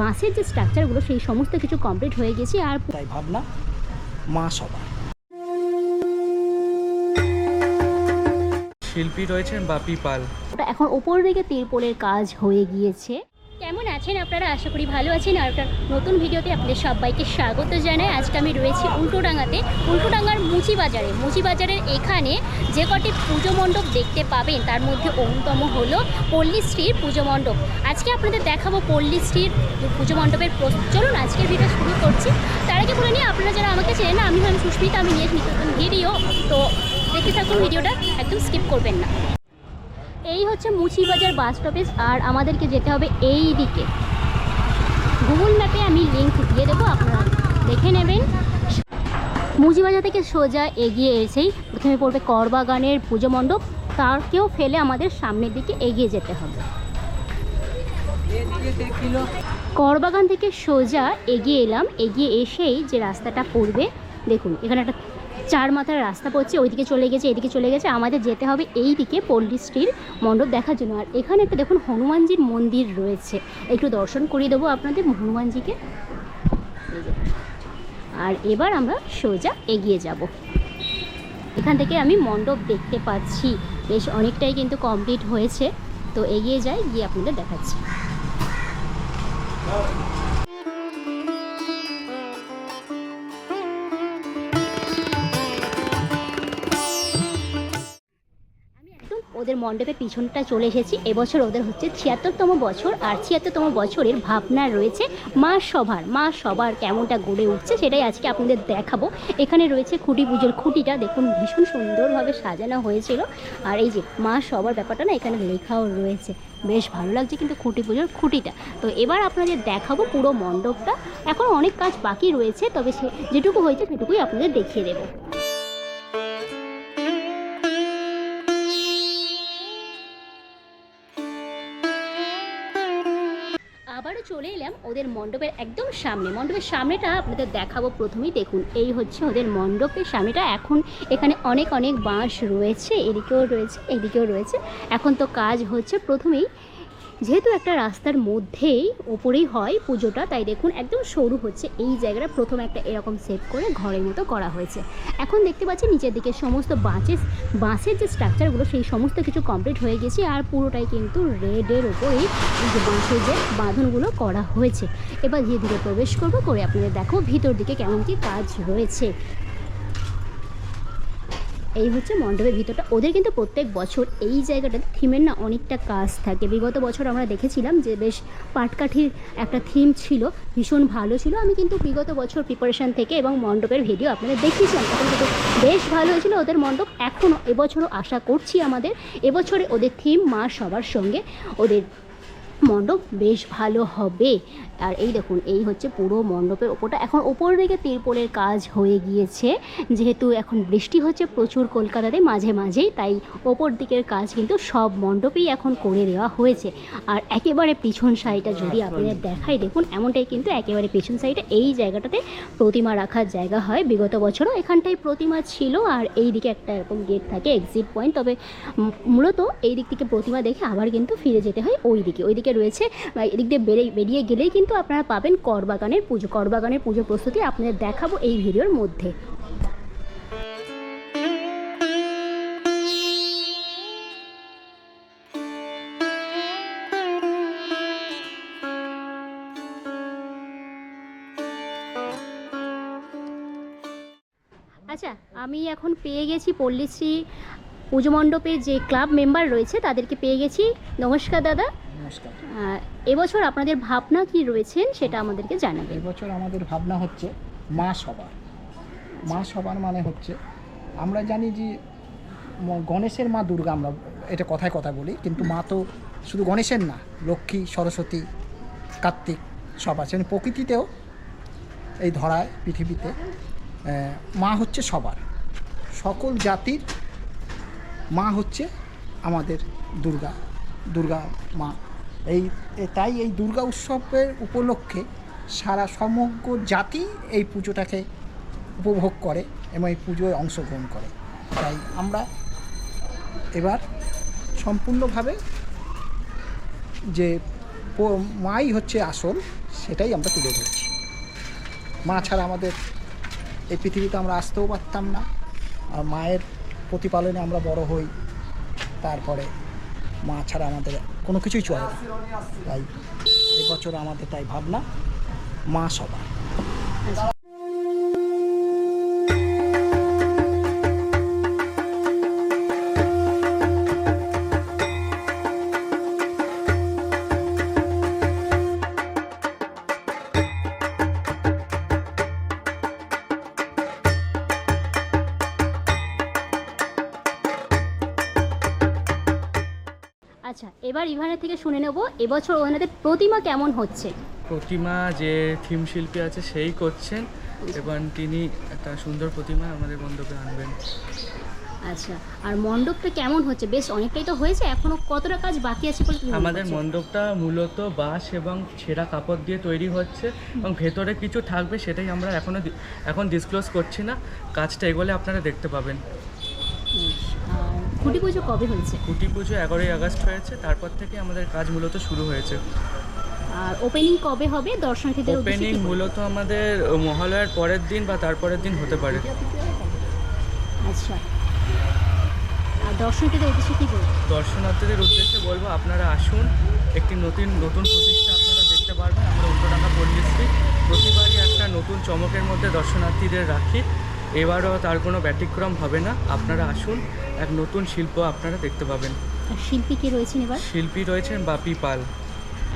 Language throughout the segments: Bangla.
বাঁশের যে স্ট্রাকচারগুলো সেই সমস্ত কিছু কমপ্লিট হয়ে গেছে আর তাই ভাবনা মা সবার শিল্পী রয়েছেন বাপি পাল। এখন ওপর দিকে তিরপোলের কাজ হয়ে গিয়েছে। কেমন আছেন আপনারা? আশা করি ভালো আছেন। আর একটা নতুন ভিডিওতে আপনাদের সবাইকে স্বাগত জানাই। আজকে আমি রয়েছি উল্টোডাঙ্গাতে। উল্টোডাঙ্গার মুচি বাজারে মুচি বাজারের এখানে যে কটি পুজো মণ্ডপ দেখতে পাবেন, তার মধ্যে অন্যতম হলো পল্লীশ্রীর পুজো মণ্ডপ। আজকে আপনাদের দেখাবো পল্লীশ্রীর পুজো মণ্ডপের চলুন, আজকের ভিডিও শুরু করছি। তার আগে বলে নিই, আপনারা যারা আমাকে চেনেন আমি হলাম সুস্মিতা, আমি নিয়ে নতুন ভিডিও। তো দেখতে থাকুন, ভিডিওটা একদম স্কিপ করবেন না। এই হচ্ছে মুচিবাজার বাস স্টপেজ, আর আমাদেরকে যেতে হবে এই দিকে। গুগল ম্যাপে আমি লিঙ্ক দিয়ে দেবো, আপনারা দেখে নেবেন। মুচিবাজার থেকে সোজা এগিয়ে এসেই প্রথমে পড়বে করবাগানের পুজো মণ্ডপ, তারকেও ফেলে আমাদের সামনের দিকে এগিয়ে যেতে হবে। করবাগান থেকে সোজা এগিয়ে এলাম, এগিয়ে এসেই যে রাস্তাটা পড়বে, দেখুন, এখানে একটা চার মাথার রাস্তা পড়ছে, ওইদিকে চলে গেছে, এদিকে চলে গেছে, আমাদের যেতে হবে এই দিকে পল্লীশ্রীর মণ্ডপ দেখার জন্য। আর এখানে একটা দেখুন, হনুমানজির মন্দির রয়েছে। একটু দর্শন করিয়ে দেবো আপনাদের হনুমানজিকে। আর এবার আমরা সোজা এগিয়ে যাব। এখান থেকে আমি মণ্ডপ দেখতে পাচ্ছি। বেশ অনেকটাই কিন্তু কমপ্লিট হয়েছে। তো এগিয়ে যাই, গিয়ে আপনাদের দেখাচ্ছি। ওদের মণ্ডপের পিছনটা চলে এসেছি। এবছর ওদের হচ্ছে ছিয়াত্তরতম বছর আর ছিয়াত্তরতম বছরের ভাবনা রয়েছে মা সভার। মা সবার কেমনটা গড়ে উঠছে সেটাই আজকে আপনাদের দেখাবো। এখানে রয়েছে খুঁটি পুজোর খুঁটিটা। দেখুন, ভীষণ সুন্দরভাবে সাজানো হয়েছিল। আর এই যে মা সবার ব্যাপারটা না, এখানে লেখাও রয়েছে। বেশ ভালো লাগছে কিন্তু খুঁটি পুজোর খুঁটিটা। তো এবার আপনাদের দেখাবো পুরো মণ্ডপটা। এখন অনেক কাজ বাকি রয়েছে, তবে সে যেটুকু হয়েছে সেটুকুই আপনাদের দেখিয়ে দেবো। আবারও চলে এলাম ওদের মণ্ডপের একদম সামনে। মণ্ডপের সামনেটা আপনাদের দেখাবো প্রথমেই। দেখুন, এই হচ্ছে ওদের মণ্ডপের সামনেটা। এখন এখানে অনেক অনেক বাঁশ রয়েছে। এদিকেও রয়েছে এদিকেও রয়েছে। এখন তো কাজ হচ্ছে প্রথমেই যেহেতু একটা রাস্তার মধ্যেই ওপরেই হয় পুজোটা, তাই দেখুন একদম সরু হচ্ছে। এই জায়গাটা প্রথমে একটা এরকম সেট করে ঘরের মতো করা হয়েছে। এখন দেখতে পাচ্ছি নিচের দিকে সমস্ত বাঁচের বাঁশের যে স্ট্রাকচারগুলো সেই সমস্ত কিছু কমপ্লিট হয়ে গেছে আর পুরোটাই কিন্তু রেডের ওপরেই যে বাঁশের যে বাঁধনগুলো করা হয়েছে। এবার ধীরে ধীরে প্রবেশ করব, করে আপনাদের দেখো ভিতর দিকে কেমন কি কাজ রয়েছে। এই হচ্ছে মণ্ডপের ভিতরটা। ওদের কিন্তু প্রত্যেক বছর এই জায়গাটাতে থিমের না অনেকটা কাজ থাকে। বিগত বছর আমরা দেখেছিলাম যে বেশ পাটকাঠির একটা থিম ছিল, ভীষণ ভালো ছিল। আমি কিন্তু বিগত বছর প্রিপারেশন থেকে এবং মণ্ডপের ভিডিও আপনাদের দেখিয়েছিলাম। তখন কিন্তু বেশ ভালো হয়েছিল ওদের মণ্ডপ। এখনও এবছরও আশা করছি আমাদের, এবছরে ওদের থিম মা সবার সঙ্গে ওদের মণ্ডপ বেশ ভালো হবে। আর এই দেখুন এই হচ্ছে পুরো মণ্ডপের ওপরটা। এখন ওপর দিকে তিরপলের কাজ হয়ে গিয়েছে। যেহেতু এখন বৃষ্টি হচ্ছে প্রচুর কলকাতাতে মাঝে মাঝেই তাই ওপর দিকের কাজ কিন্তু সব মণ্ডপেই এখন করে দেওয়া হয়েছে। আর একেবারে পিছন সাইডটা যদি আপনাদের দেখাই দেখুন এমনটাই কিন্তু একেবারে পিছন সাইডে এই জায়গাটাতে প্রতিমা রাখার জায়গা হয় বিগত বছরও। এখানটায় প্রতিমা ছিল আর এই দিকে একটা এরকম গেট থাকে এক্সিট পয়েন্ট তবে মূলত এই দিক থেকে প্রতিমা দেখে আবার কিন্তু ফিরে যেতে হয় ওই দিকে। ওই দিকে রয়েছে এদিক দিয়ে বেরিয়ে বেরিয়ে গেলেই কিন্তু আপনারা পাবেন করবাগানের পুজো। করবাগানের পুজো প্রস্তুতি আপনাদের দেখাবো এই ভিডিওর মধ্যে। আচ্ছা আমি এখন পেয়ে গেছি পল্লীশ্রী পুজো মণ্ডপের যে ক্লাব মেম্বার রয়েছে, তাদেরকে পেয়ে গেছি। নমস্কার দাদা। নমস্কার। এবছর আপনাদের ভাবনা কি রয়েছেন সেটা আমাদেরকে জানাবেন। এবছর আমাদের ভাবনা হচ্ছে মা সবার মা সবার মানে হচ্ছে আমরা জানি যে গণেশের মা দুর্গা আমরা এটা কথায় কথা বলি কিন্তু মা তো শুধু গণেশের না লক্ষ্মী সরস্বতী কার্তিক সব আছে। মানে প্রকৃতিতেও এই ধরায় পৃথিবীতে মা হচ্ছে সবার। সকল জাতির মা হচ্ছে আমাদের দুর্গা। দুর্গা মা এই তাই এই দুর্গা উৎসবের উপলক্ষে সারা সমগ্র জাতি এই পুজোটাকে উপভোগ করে এবং এই পুজোয় অংশগ্রহণ করে। তাই আমরা এবার সম্পূর্ণভাবে যে মাই হচ্ছে আসল, সেটাই আমরা তুলে ধরছি। মা ছাড়া আমাদের এই পৃথিবীতে আমরা আসতেও পারতাম না। আর মায়ের প্রতিপালনে আমরা বড় হই। তারপরে মা ছাড়া আমাদের কোনো কিছুই চলে না। তাই এবছর আমাদের তাই ভাবনা মা সবার। আচ্ছা এবার ইভানের থেকে শুনে নেব এবছর ওনাদের প্রতিমা কেমন হচ্ছে? প্রতিমা যে থিম শিল্পী আছে সেই করছেন। এবং তিনি একটা সুন্দর প্রতিমা আমাদের মণ্ডপে আনবেন। আচ্ছা আর মণ্ডপটা কেমন হচ্ছে? বেশ অনেকটাই তো হয়েছে এখনও কতটা কাজ বাকি আছে বলে তুমি মনে আমাদের করছ? মণ্ডপটা মূলত বাঁশ এবং ছেঁড়া কাপড় দিয়ে তৈরি হচ্ছে এবং ভেতরে কিছু থাকবে সেটাই আমরা এখনও এখন ডিসক্লোজ করছি না। কাজটা এগোলে আপনারা দেখতে পাবেন। খুঁটি পুজো কবে হয়েছে? কুটি পুজো এগারোই আগস্ট হয়েছে তারপর থেকে আমাদের কাজ মূলত শুরু হয়েছে। আর ওপেনিং কবে হবে? দর্শনার্থীদের ওপেনিং মূলত আমাদের মহালয়ার পরের দিন বা তারপরের দিন হতে পারে। আচ্ছা। আর দর্শনার্থীদের উদ্দেশ্যে কি বলব দর্শনার্থীদের উদ্দেশ্যে বলব আপনারা আসুন একটি নতুন নতুন প্রতিষ্ঠা আপনারা দেখতে পারবেন। আমরা উত্তরাঙ্গা পল্লীশ্রী প্রতিবারই একটা নতুন চমকের মধ্যে দর্শনার্থীদের রাখি। এবারও তার কোনো ব্যতিক্রম হবে না। আপনারা আসুন এক নতুন শিল্প আপনারা দেখতে পাবেন। শিল্পী কে রয়েছেন এবার? শিল্পী রয়েছেন বাপি পাল।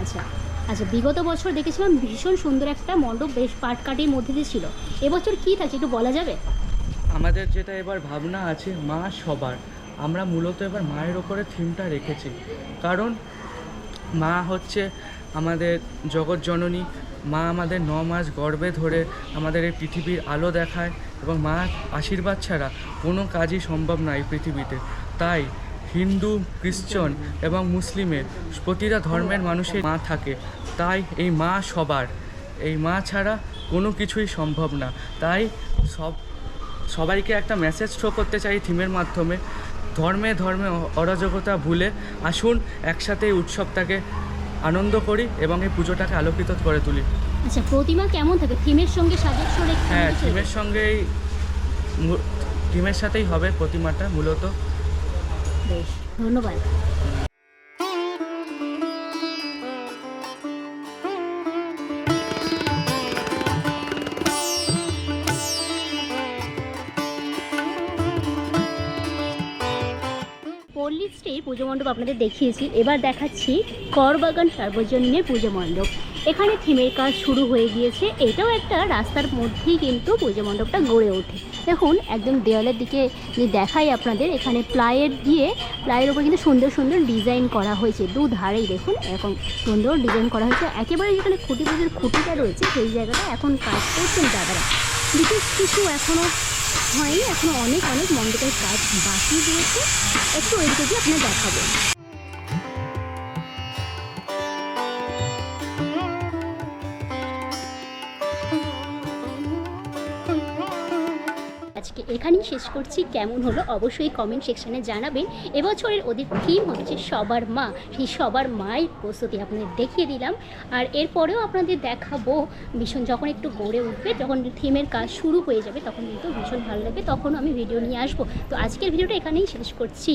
আচ্ছা আচ্ছা বিগত বছর দেখেছিলাম ভীষণ সুন্দর একটা মণ্ডপ বেশ পাটকাটির মধ্যে দিয়ে ছিল। এবছর কি থাকছে একটু বলা যাবে? আমাদের যেটা এবার ভাবনা আছে মা সবার। আমরা মূলত এবার মায়ের ওপরে থিমটা রেখেছি। কারণ মা হচ্ছে আমাদের জগৎ জননী। মা আমাদের ন মাস গর্বে ধরে আমাদের এই পৃথিবীর আলো দেখায়। এবং মা আশীর্বাদ ছাড়া কোনো কাজই সম্ভব নয় পৃথিবীতে। তাই হিন্দু, খ্রিশ্চান এবং মুসলিমের প্রতিটা ধর্মের মানুষের মা থাকে। তাই এই মা সবার। এই মা ছাড়া কোনো কিছুই সম্ভব না। তাই সব, সবাইকে একটা মেসেজ থ্রো করতে চাই থিমের মাধ্যমে। ধর্মে ধর্মে অরাজকতা ভুলে আসুন, একসাথে এই উৎসবটাকে আনন্দ করি এবং এই পুজোটাকে আলোকিত করে তুলি। আচ্ছা প্রতিমা কেমন থাকে থিমের সঙ্গে সাজের সরে হ্যাঁ থিমের সঙ্গেই থিমের সাথেই হবে প্রতিমাটা মূলত। বেশ ধন্যবাদ। পল্লীশ্রীর পুজো মণ্ডপ আপনাদের দেখিয়েছি। এবার দেখাচ্ছি করবাগান সার্বজনীনের পুজো মণ্ডপ। এখানে থিমের কাজ শুরু হয়ে গিয়েছে। এটাও একটা রাস্তার মধ্যেই কিন্তু পুজো মণ্ডপটা গড়ে ওঠে। দেখুন, একদম দেওয়ালের দিকে যদি দেখাই আপনাদের, এখানে প্লাইয়ের দিয়ে প্লাইয়ের উপর কিন্তু সুন্দর সুন্দর ডিজাইন করা হয়েছে। দু ধারেই দেখুন, এরকম সুন্দর ডিজাইন করা হয়েছে। একেবারে যেখানে খুঁটি পুজোর খুঁটিটা রয়েছে, সেই জায়গাটা এখন কাজ করছেন দাদারা। বিশেষ কিছু এখনও হয়নি এখনও অনেক অনেক মণ্ডপের কাজ বাকি রয়েছে। একটু ওইদিকে গিয়ে আপনার দেখাবো। এখানেই শেষ করছি। কেমন হলো অবশ্যই কমেন্ট সেকশানে জানাবেন। এবছরের ওদের থিম হচ্ছে সবার মা। সেই সবার মায়ের প্রস্তুতি আপনাদের দেখিয়ে দিলাম। আর এরপরেও আপনাদের দেখাবো, ভীষণ যখন একটু গড়ে উঠবে, যখন থিমের কাজ শুরু হয়ে যাবে, তখন কিন্তু ভীষণ ভালো লাগবে। তখনও আমি ভিডিও নিয়ে আসব। তো আজকের ভিডিওটা এখানেই শেষ করছি।